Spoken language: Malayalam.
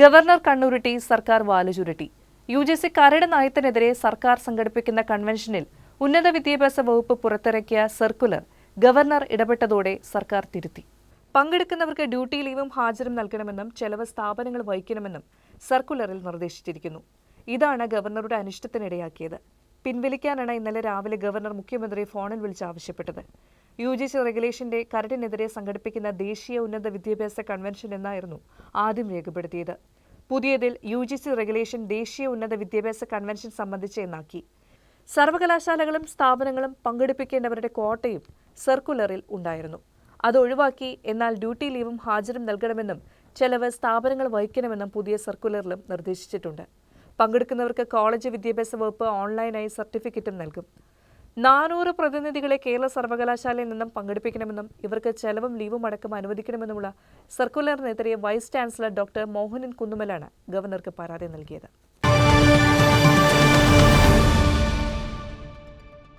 ഗവർണർ കണ്ണുരുട്ടി സർക്കാർ വാലുചുരുട്ടി യു ജി സി കരട് നയത്തിനെതിരെ സർക്കാർ സംഘടിപ്പിക്കുന്ന കൺവെൻഷനിൽ ഉന്നത വിദ്യാഭ്യാസ വകുപ്പ് പുറത്തിറക്കിയ സർക്കുലർ ഗവർണർ ഇടപെട്ടതോടെ സർക്കാർ തിരുത്തി. പങ്കെടുക്കുന്നവർക്ക് ഡ്യൂട്ടി ലീവും ഹാജരും നൽകണമെന്നും ചെലവ് സ്ഥാപനങ്ങൾ വഹിക്കണമെന്നും സർക്കുലറിൽ നിർദ്ദേശിച്ചിരിക്കുന്നു. ഇതാണ് ഗവർണറുടെ അനിഷ്ടത്തിനിടയാക്കിയത്. പിൻവലിക്കാനാണ് ഇന്നലെ രാവിലെ ഗവർണർ മുഖ്യമന്ത്രിയെ ഫോണിൽ വിളിച്ച് ആവശ്യപ്പെട്ടത്. യു ജി സി റെഗുലേഷന്റെ കരടിനെതിരെ സംഘടിപ്പിക്കുന്ന ദേശീയ ഉന്നത വിദ്യാഭ്യാസ കൺവെൻഷൻ എന്നായിരുന്നു ആദ്യം രേഖപ്പെടുത്തിയത്. പുതിയതിൽ യു ജി സി റെഗുലേഷൻ ദേശീയ ഉന്നത വിദ്യാഭ്യാസ കൺവെൻഷൻ സംബന്ധിച്ച് എന്നാക്കി. സർവകലാശാലകളും സ്ഥാപനങ്ങളും പങ്കെടുപ്പിക്കേണ്ടവരുടെ കോട്ടയും സർക്കുലറിൽ ഉണ്ടായിരുന്നു. അത് ഒഴിവാക്കി എന്നാൽ ഡ്യൂട്ടി ലീവും ഹാജരും നൽകണമെന്നും ചെലവ് സ്ഥാപനങ്ങൾ വഹിക്കണമെന്നും പുതിയ സർക്കുലറിലും നിർദ്ദേശിച്ചിട്ടുണ്ട്. പങ്കെടുക്കുന്നവർക്ക് കോളേജ് വിദ്യാഭ്യാസ വകുപ്പ് ഓൺലൈനായി സർട്ടിഫിക്കറ്റും നൽകും. നാനൂറ് പ്രതിനിധികളെ കേരള സർവകലാശാലയിൽ നിന്നും പങ്കെടുപ്പിക്കണമെന്നും ഇവർക്ക് ചെലവും ലീവും അടക്കം അനുവദിക്കണമെന്നുമുള്ള സർക്കുലറിനെതിരെ വൈസ് ചാൻസലർ ഡോക്ടർ മോഹനൻ കുന്നുമലാണ് ഗവർണർക്ക് പരാതി നൽകിയത്.